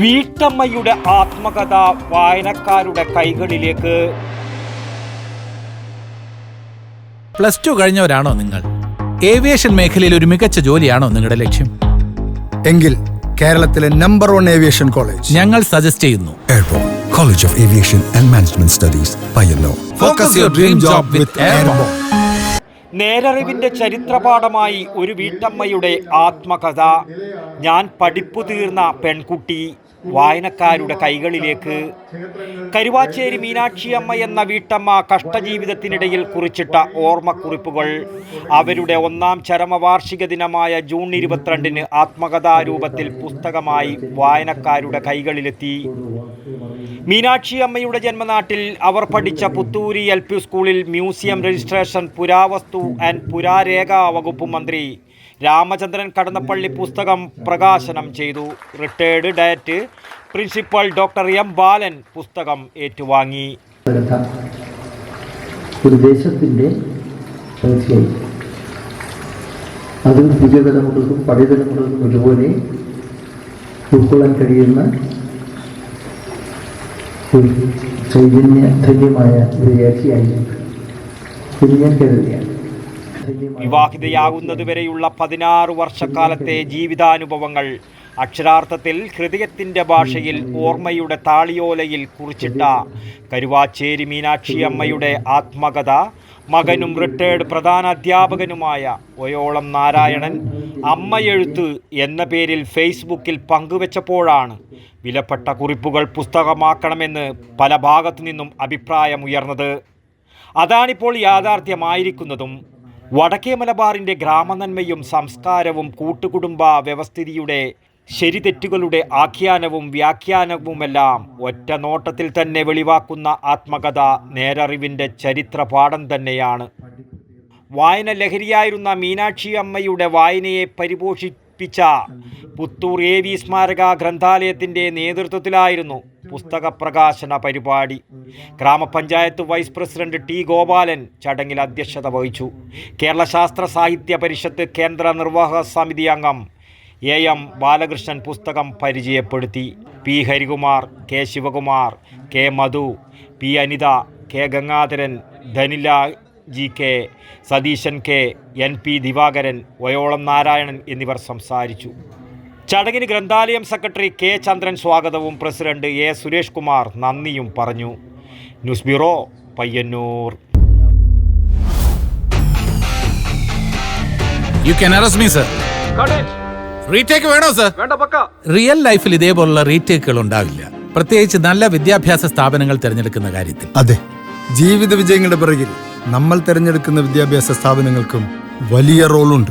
വീട്ടമ്മയുടെ ആത്മകഥ വായനക്കാരുടെ കൈകളിലേക്ക്. പ്ലസ് ടു കഴിഞ്ഞവരാണോ നിങ്ങൾ? ഏവിയേഷൻ മേഖലയിൽ ഒരു മികച്ച ജോലിയാണോ നിങ്ങളുടെ ലക്ഷ്യം? എങ്കിൽ കേരളത്തിലെ നമ്പർ വൺ ഏവിയേഷൻ കോളേജ് ഞങ്ങൾ സജസ്റ്റ് ചെയ്യുന്നു. College College of Aviation and Management Studies, Payyanur. Focus your dream job with Airborne. നേരറിവിന്റെ ചരിത്രപാഠമായി ഒരു വീട്ടമ്മയുടെ ആത്മകഥ. ഞാൻ പഠിപ്പു തീർന്ന പെൺകുട്ടി വായനക്കാരുടെ കൈകളിലേക്ക്. കരുവാച്ചേരി മീനാക്ഷിയമ്മ എന്ന വീട്ടമ്മ കഷ്ടജീവിതത്തിനിടയിൽ കുറിച്ചിട്ട ഓർമ്മക്കുറിപ്പുകൾ. അവരുടെ ഒന്നാം ചരമവാർഷിക ദിനമായ ജൂൺ ഇരുപത്തിരണ്ടിന് ആത്മകഥാരൂപത്തിൽ പുസ്തകമായി വായനക്കാരുടെ കൈകളിലെത്തി. മീനാക്ഷി അമ്മയുടെ ജന്മനാട്ടിൽ അവർ പഠിച്ച പുത്തൂരി എൽ പി സ്കൂളിൽ മ്യൂസിയം രജിസ്ട്രേഷൻ പുരാവസ്തു ആൻഡ് പുരാരേഖാ വകുപ്പ് മന്ത്രി രാമചന്ദ്രൻ കടന്നപ്പള്ളി പുസ്തകം പ്രകാശനം ചെയ്തു. Retired DIET principal doctor M Balan പുസ്തകം ഏറ്റുവാങ്ങി. ഒരു ദേശത്തിന്റെ അത് പുതിയ തലമുറകൾക്കും പഴയ തലമുറകൾക്കും ഒരുപോലെ ഉൾക്കൊള്ളാൻ കഴിയുന്ന ഒരു ചൈതന്യ ധന്യമായ ഒരു രേഖയായിരിക്കും എന്ന് ഞാൻ കരുതുകയാണ്. വിവാഹിതയാകുന്നതുവരെയുള്ള പതിനാറ് വർഷക്കാലത്തെ ജീവിതാനുഭവങ്ങൾ അക്ഷരാർത്ഥത്തിൽ ഹൃദയത്തിന്റെ ഭാഷയിൽ ഓർമ്മയുടെ താളിയോലയിൽ കുറിച്ചിട്ട കരുവാച്ചേരി മീനാക്ഷി അമ്മയുടെ ആത്മകഥ മകനും റിട്ടയേർഡ് പ്രധാന അധ്യാപകനുമായ ഒയോളം നാരായണൻ അമ്മ എഴുത്ത് എന്ന പേരിൽ ഫേസ്ബുക്കിൽ പങ്കുവച്ചപ്പോഴാണ് വിലപ്പെട്ട കുറിപ്പുകൾ പുസ്തകമാക്കണമെന്ന് പല ഭാഗത്തു നിന്നും അഭിപ്രായമുയർന്നത്. അതാണിപ്പോൾ യാഥാർത്ഥ്യമായിരിക്കുന്നതും വടക്കേ മലബാറിന്റെ ഗ്രാമനന്മയും സംസ്കാരവും കൂട്ടുകുടുംബ വ്യവസ്ഥിതിയുടെ ശരിതെറ്റുകളുടെ ആഖ്യാനവും വ്യാഖ്യാനവുമെല്ലാം ഒറ്റ നോട്ടത്തിൽ തന്നെ വെളിവാക്കുന്ന ആത്മകഥ നേരറിവിന്റെ ചരിത്രപാഠം തന്നെയാണ്. വായന ലഹരിയായിരുന്ന മീനാക്ഷി അമ്മയുടെ വായനയെ പരിപോഷിപ്പിച്ച പുത്തൂർ എ വി സ്മാരക ഗ്രന്ഥാലയത്തിന്റെ നേതൃത്വത്തിലായിരുന്നു പുസ്തക പ്രകാശന പരിപാടി. ഗ്രാമപഞ്ചായത്ത് വൈസ് പ്രസിഡന്റ് ടി ഗോപാലൻ ചടങ്ങിൽ അധ്യക്ഷത വഹിച്ചു. കേരള ശാസ്ത്ര സാഹിത്യ പരിഷത്ത് കേന്ദ്ര നിർവാഹക സമിതി അംഗം എ എം ബാലകൃഷ്ണൻ പുസ്തകം പരിചയപ്പെടുത്തി. P Harikumar K Sivakumar K Madhu P Anitha K Gangadharan Dhanila G K Satheesan K N P Divakaran Vayolam Narayanan എന്നിവർ സംസാരിച്ചു. ചടങ്ങിന് ഗ്രന്ഥാലയം സെക്രട്ടറി കെ ചന്ദ്രൻ സ്വാഗതവും. പ്രസിഡന്റ് എ സുരേഷ് കുമാർ നന്ദിയും പറഞ്ഞു. News bureau Payyanur. You can arrest me sir retake വേണോ sir real ലൈഫിൽ ഇതേപോലുള്ള റീടേക്കുകൾ ഉണ്ടാവില്ല. പ്രത്യേകിച്ച് നല്ല വിദ്യാഭ്യാസ സ്ഥാപനങ്ങൾ തിരഞ്ഞെടുക്കുന്ന കാര്യത്തിൽ. അതെ. ജീവിത വിജയങ്ങളുടെ പിറകിൽ നമ്മൾ തിരഞ്ഞെടുക്കുന്ന വിദ്യാഭ്യാസ സ്ഥാപനങ്ങൾക്കും വലിയ റോളുണ്ട്.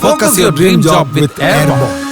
Focus your dream job with Airborne.